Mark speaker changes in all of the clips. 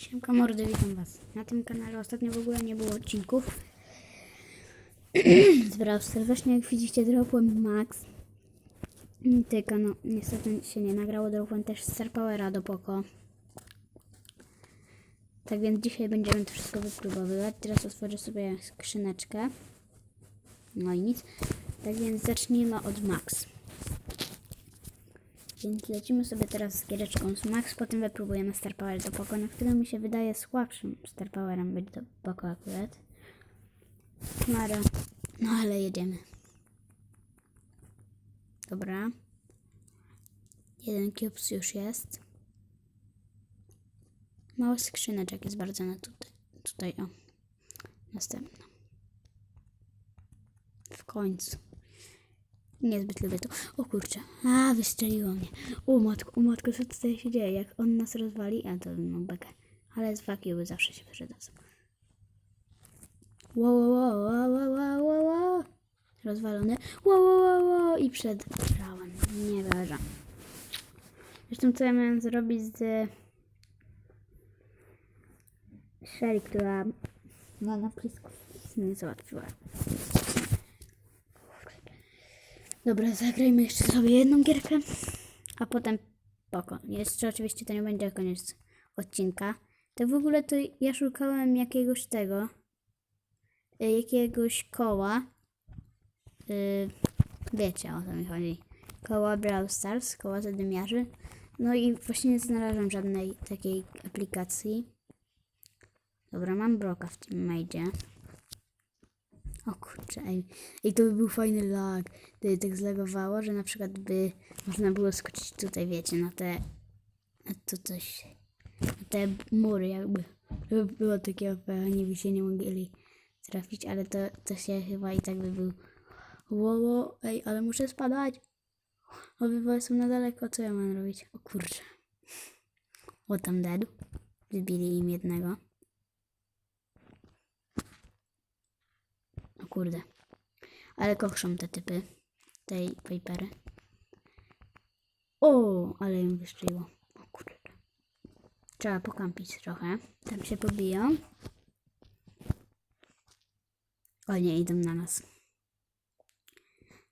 Speaker 1: Siemka mordy, witam was. Na tym kanale ostatnio w ogóle nie było odcinków. Zbrał serdecznie, jak widzicie, dropłem Max. Tylko no, niestety się nie nagrało, dropłem też Star Powera do Poko. Tak więc dzisiaj będziemy to wszystko wypróbowywać. Teraz otworzę sobie skrzyneczkę. No i nic. Tak więc zacznijmy od Max. Więc lecimy sobie teraz z giereczką z Max, potem wypróbujemy Star Power do Poko, na którym mi się wydaje słabszym Star Powerem być do Poko akurat. Mara. No ale jedziemy. Dobra. Jeden cubes już jest. Mały skrzyneczek jest bardzo na tutaj. Tutaj o. Następna. W końcu. Niezbyt lubię to. O kurczę. A, wystrzeliło mnie. O matko, o matko, co tutaj się dzieje? Jak on nas rozwali, a to miał bekę. Ale z wakiły zawsze się przydadzą. Wow, wow, wow, wow, wow, wow, wow. Rozwalony. Wow, wow, wow, wow. I przegrałem. Nie wierzę. Zresztą co ja miałem zrobić z Shelly, która ma na blisku nie załatwiła. Dobra, zagrajmy jeszcze sobie jedną gierkę, a potem poko. Jeszcze oczywiście to nie będzie koniec odcinka. To w ogóle to ja szukałem jakiegoś tego, y, jakiegoś koła. Y, wiecie o co mi chodzi. Koła Brawl Stars, koła zadymiarzy. No i właśnie nie znalazłem żadnej takiej aplikacji. Dobra, mam broka w tym majdzie. O kurczę, ej. ej, to by był fajny lag. Gdyby tak zlagowało, że na przykład by można było skoczyć tutaj, wiecie, na te, na to coś, na te mury jakby. Żeby było takie OP, oni by się nie mogli trafić, ale to, to się chyba i tak by był. Wow, ej, ale muszę spadać. Obydwoje są na daleko, co ja mam robić? O kurczę. O tam dead. Wybili im jednego. Kurde. Ale kochszą te typy. Tej Vipery. O, ale im wystrzeliło. O kurde. Trzeba pokampić trochę. Tam się pobiją. O nie, idą na nas.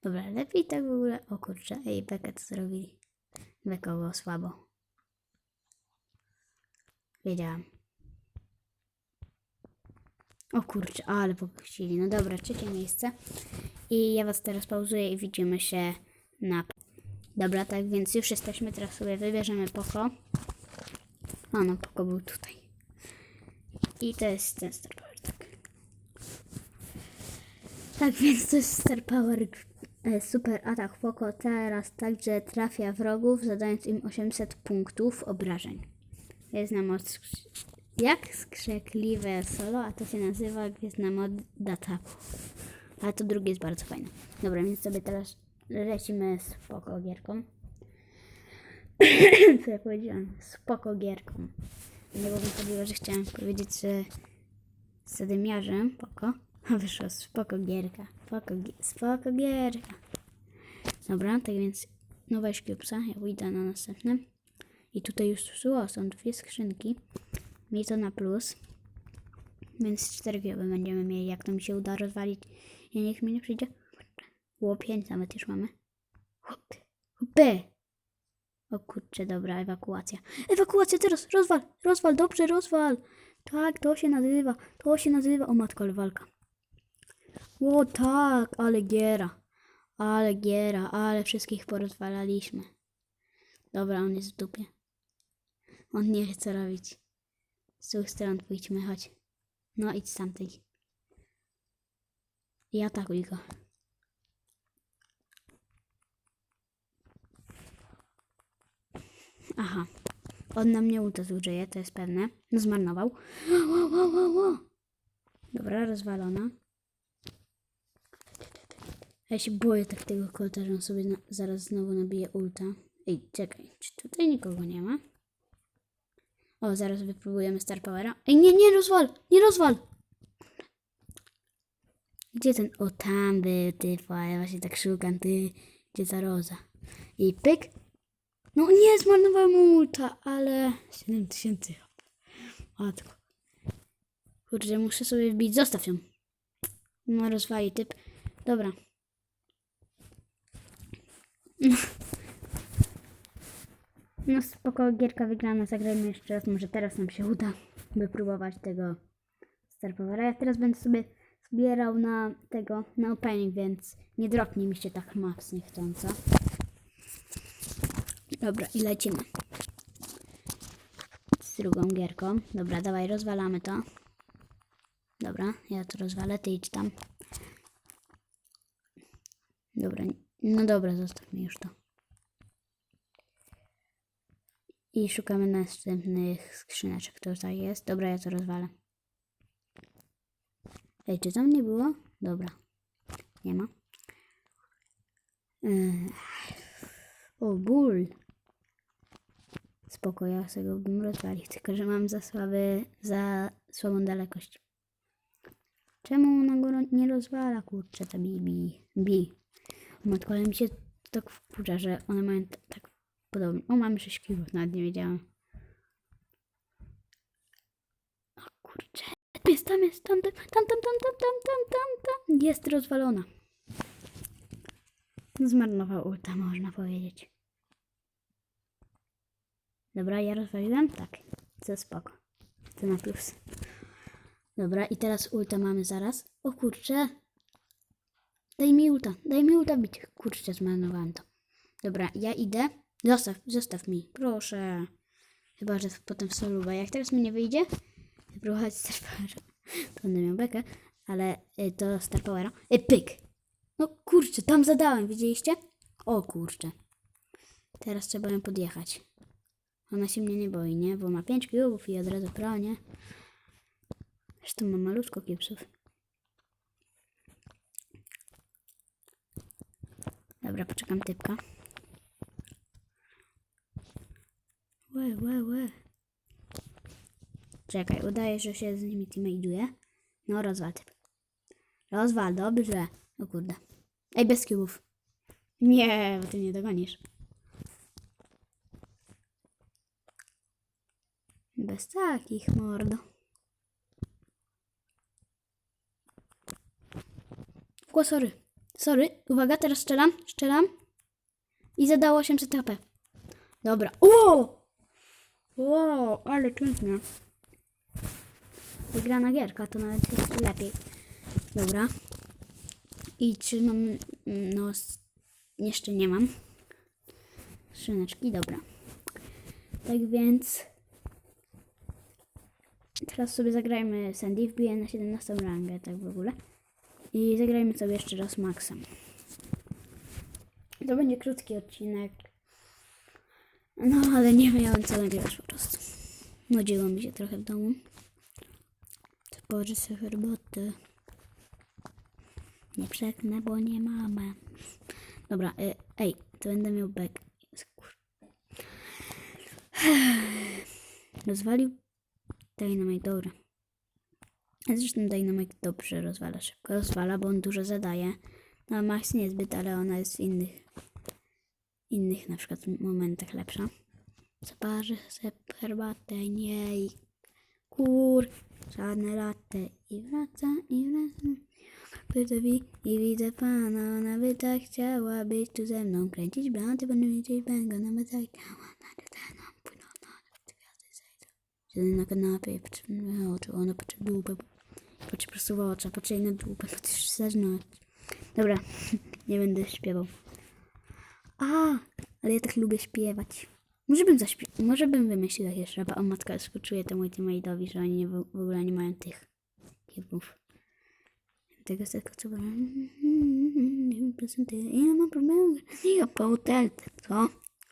Speaker 1: Dobra, lepiej tak w ogóle. O kurczę, ej, Bekę co zrobili. Beka było słabo. Wiedziałam. O kurczę, ale popuścili. No dobra, trzecie miejsce. I ja was teraz pauzuję i widzimy się na... Dobra, tak więc już jesteśmy, teraz sobie wybierzemy Poko. O no, Poko był tutaj. I to jest ten Star Power, tak. Tak więc to jest Star Power e, Super Atak Poko. Teraz także trafia wrogów, zadając im 800 punktów obrażeń. Jest na moc jak skrzekliwe solo, a to się nazywa Gwiezdna Mod Dataku. Ale to drugie jest bardzo fajne. Dobra, więc sobie teraz lecimy spoko gierką. Co ja powiedziałam? Spoko gierką. Nie, mi chodziło, że chciałam powiedzieć, że zadymiarzem, poko, a wyszło spoko gierka. Spoko, gi- spoko gierka. Dobra, tak więc no weź Cubesa, ja pójdę na następne. I tutaj już szło, są dwie skrzynki. Mi to na plus. Więc cztery giełby będziemy mieli, jak to mi się uda rozwalić. I niech mi nie przyjdzie. Ło, pięć nawet już mamy. Hop, hopy. O kurczę, dobra, ewakuacja. Ewakuacja teraz, rozwal, rozwal, dobrze, rozwal. Tak, to się nazywa, to się nazywa. O matko, ale walka. Ło, tak, ale giera. Ale giera, ale wszystkich porozwalaliśmy. Dobra, on jest w dupie. On nie co robić. Z tych stron pójdźmy, chodź. No idź z tamtej. I atakuj go. Aha. On na mnie ulta zużyje, to jest pewne. No zmarnował. Wo, wo, wo, wo. Dobra, rozwalona. Ja się boję tak tego kolta, że on sobie zaraz znowu nabije ulta. Ej, czekaj, czy tutaj nikogo nie ma? O, zaraz wypróbujemy Star Powera. Ej, nie, nie rozwal! Nie rozwal! Gdzie ten? O, tam był, ty, ja właśnie tak szukam, ty. Gdzie ta roza? I pyk. No nie, zmarnowałem ulta, ale... 7000. Matko. Kurde, muszę sobie wbić. Zostaw ją. No, rozwali typ. Dobra. No spoko, gierka wygrana, zagrajmy jeszcze raz, może teraz nam się uda wypróbować tego Star Powera. Ja teraz będę sobie zbierał na tego, na opening, więc nie dropnie mi się tak max niechcąco. Dobra, i lecimy. Z drugą gierką. Dobra, dawaj, rozwalamy to. Dobra, ja to rozwalę, ty idź tam. Dobra, no dobra, zostaw mi już to. I szukamy następnych skrzyneczek, to tutaj jest. Dobra, ja to rozwalę. Ej, czy tam nie było? Dobra. Nie ma. Ech. O, ból. Spoko, ja sobie go bym rozwalił, tylko że mam za słaby, za słabą dalekość. Czemu ona go nie rozwala, kurczę, ta Bibi? Bi. Matko, ale mi się tak wkurza, że one mają tak podobnie. O, mamy 6 kg, nawet nie wiedziałam. O kurczę. Jest tam, jest tam, tam, tam, tam, tam, tam, tam, tam, tam. Jest rozwalona. Zmarnował ulta, można powiedzieć. Dobra, ja rozwaliłem? Tak. Co spoko. To na plus. Dobra, i teraz ulta mamy zaraz. O kurczę. Daj mi ulta, daj mi ulta bić. Kurczę, zmarnowałem to. Dobra, ja idę. Zostaw, zostaw mi, proszę. Chyba, że potem w solu, jak teraz mi nie wyjdzie, próbować Star Powera. Będę miał bekę, ale y, to Star Powera. Y, pyk! No kurczę, tam zadałem, widzieliście? O kurczę. Teraz trzeba ją podjechać. Ona się mnie nie boi, nie? Bo ma 5 kubów i od razu pro, nie? Zresztą ma malutko kipsów. Dobra, poczekam typka. Łe, łe, łe. Czekaj, udaje, że się z nimi teammate'uje. No, rozwal. Rozwal, dobrze. O kurde. Ej, bez cubów. Nie, bo ty nie dogonisz. Bez takich, mordo. O, sorry. Sorry. Uwaga, teraz strzelam. Strzelam. I zadało 800 HP. Dobra. O! Wow, ale pięknie. Wygrana gierka, to nawet jest lepiej. Dobra. I czy mam... No, s- jeszcze nie mam. Skrzyneczki, dobra. Tak więc... Teraz sobie zagrajmy Sandy, wbiję na 17 rangę, tak w ogóle. I zagrajmy sobie jeszcze raz Maxem. To będzie krótki odcinek. No, ale nie miałem co nagrywać po prostu. Nudziło mi się trochę w domu. Położę sobie herbatę. Nie przeknę, bo nie mamy. Dobra, y, ej, to będę miał bek. Rozwalił Dynamite, dobra. Zresztą Dynamite dobrze rozwala, szybko rozwala, bo on dużo zadaje. No, Max niezbyt, ale ona jest w innych, innych na przykład momentach lepsza. Zaparzę sobie herbatę, nie i kur, żadne latte i wraca, i wraca. Pytowi i widzę pana, ona by tak chciała być tu ze mną, kręcić blanty, będę mieć bęga, ona by tak chciała, na ten płyną, na gwiazdy zejdą. Siedzę na kanapie patrzę oczy, ona patrzy w dupę, patrzy prosto w oczy, patrzy na dupę, no już zaczyna. Dobra, nie będę śpiewał. A, ale ja tak lubię śpiewać. Może bym zaśpiewał, może bym wymyślił jakieś rapa. O matka, współczuję temu teammate'owi, że oni nie, w, ogóle nie mają tych kibów. Tego tylko co. Ja mam problem. Ja po hotelce, co?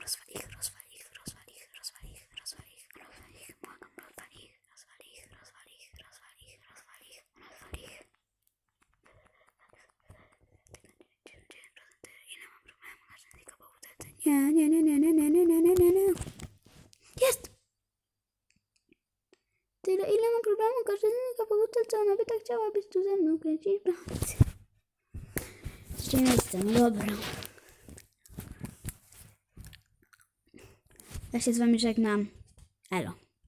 Speaker 1: Rozwal ich, rozwal ich, rozwal ich, rozwal ich, rozwal ich, błagam, rozwal ich, rozwal ich, rozwal ich, rozwal ich, rozwal ich, rozwal ich. Ile mam problemu, że tylko po hotelce. Nie, nie, nie, nie, nie, nie, nie, nie, nie, nie, nie. Jest! Tyle, ile mam problemu, każdy tylko po hotelce, ona by tak chciała być tu ze mną, kręcić pracę. Jeszcze miejsce, no dobra. Ja się z wami żegnam. Elo.